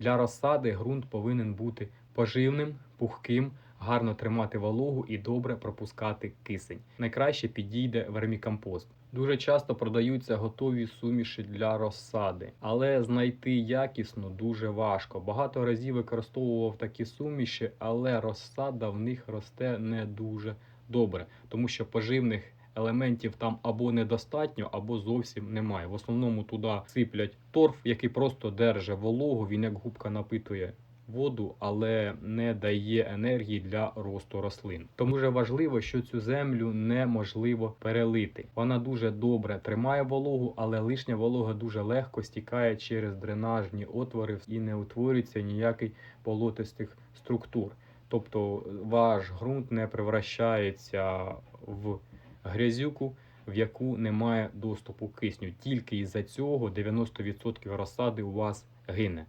Для розсади ґрунт повинен бути поживним, пухким, гарно тримати вологу і добре пропускати кисень. Найкраще підійде вермікомпост. Дуже часто продаються готові суміші для розсади, але знайти якісну дуже важко. Багато разів використовував такі суміші, але розсада в них росте не дуже добре, тому що поживних елементів там або недостатньо, або зовсім немає. В основному туди сиплять торф, який просто держить вологу, він як губка напитує воду, але не дає енергії для росту рослин. Тому дуже важливо, що цю землю неможливо перелити. Вона дуже добре тримає вологу, але лишня волога дуже легко стікає через дренажні отвори і не утворюється ніякий болотистих структур. Тобто ваш ґрунт не превращається в грязюку, в яку немає доступу кисню. Тільки із-за цього 90% розсади у вас гине.